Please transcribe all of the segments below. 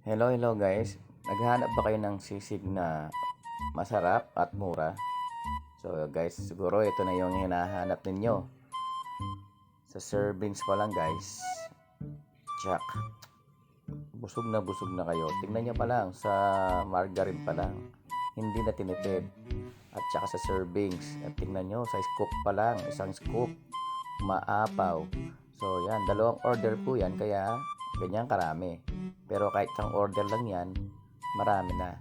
Hello, hello guys. Naghahanap ba kayo ng sisig na masarap at mura? So guys, siguro ito na yung hinahanap ninyo. Sa servings pa lang guys. Check. Busog na busog na kayo. Tingnan nyo pa lang sa margarine pa lang. Hindi na tinipid. At saka sa servings. At tingnan nyo sa scoop pa lang. Isang scoop. Maapaw. So yan, dalawang order po yan. Kaya ganyan karami. Pero kahit isang order lang yan, marami na.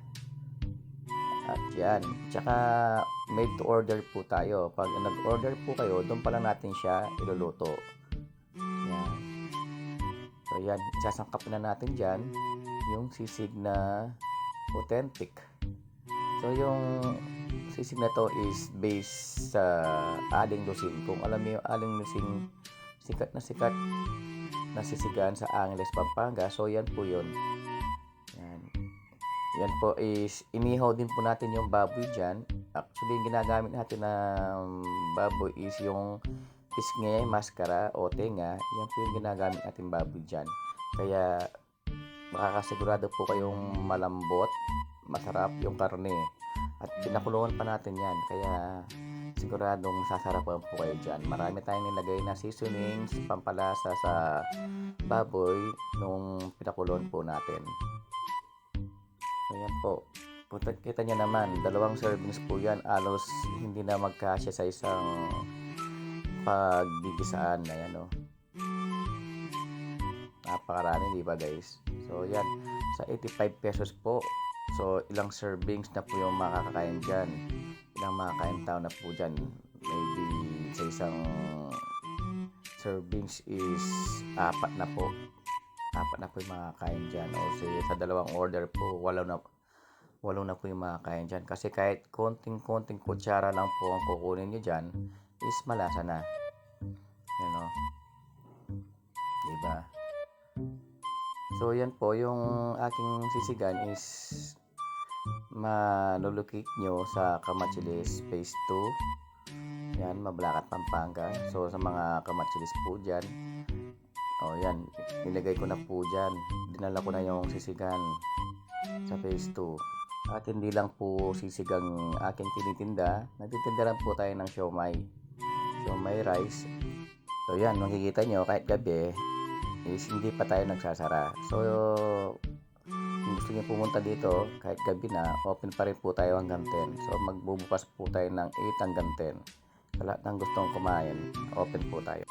At yan. Tsaka made to order po tayo. Pag nag-order po kayo, doon pa lang natin siya iluluto. Yan. So yan, sasangkap na natin dyan yung sisig na authentic. So yung sisig na to is based sa aling lusing. Kung alam niyo aling lusing, sikat na sikat nasisigaan sa Angeles, Pampanga. So, yan po yun. Yan. Yan po is, inihaw din po natin yung baboy dyan. Actually, yung ginagamit natin na baboy is yung pisngay, maskara o tenga. Yan po yung ginagamit natin baboy dyan. Kaya, makakasigurado po kayong malambot, masarap yung karne. At pinakulungan pa natin yan. Kaya, siguradong sasarapan po kayo dyan. Marami tayong nilagay na seasonings, pampalasa sa baboy nung pinakulon po natin. Ayan po. Punta kita nyo naman, dalawang servings po yan. Alos hindi na magkasya sa isang paggigisaan. Ayan o. Napakarami, di ba guys? So yan, sa 85 pesos po. So ilang servings na po yung makakakain dyan ilang mga kain tao na po dyan. Maybe sa isang servings is apat na po. Apat na po yung mga kain dyan. O say, sa dalawang order po, walo na walo na po yung mga kain dyan. Kasi kahit konting-konting kutsara lang po ang kukunin nyo dyan, is malasa na. You know? Diba? So, yan po, yung aking sisigan is malulukik nyo sa Kamachilis Phase 2. Yan, Mablacat, Pampanga. So, sa mga Kamachilis po dyan, oh, yan, nilagay ko na po dyan. Dinala ko na yung sisigan sa Phase 2. At hindi lang po sisigang aking tinitinda, nagtitinda rin po tayo ng siomay. Siomay rice. So, yan, makikita nyo, kahit gabi, is hindi pa tayo nagsasara. So, gusto niyo pumunta dito, kahit gabi na, open pa rin po tayo hanggang 10. So, magbubukas po tayo ng 8 hanggang 10. Sa lahat ng gustong kumain, open po tayo.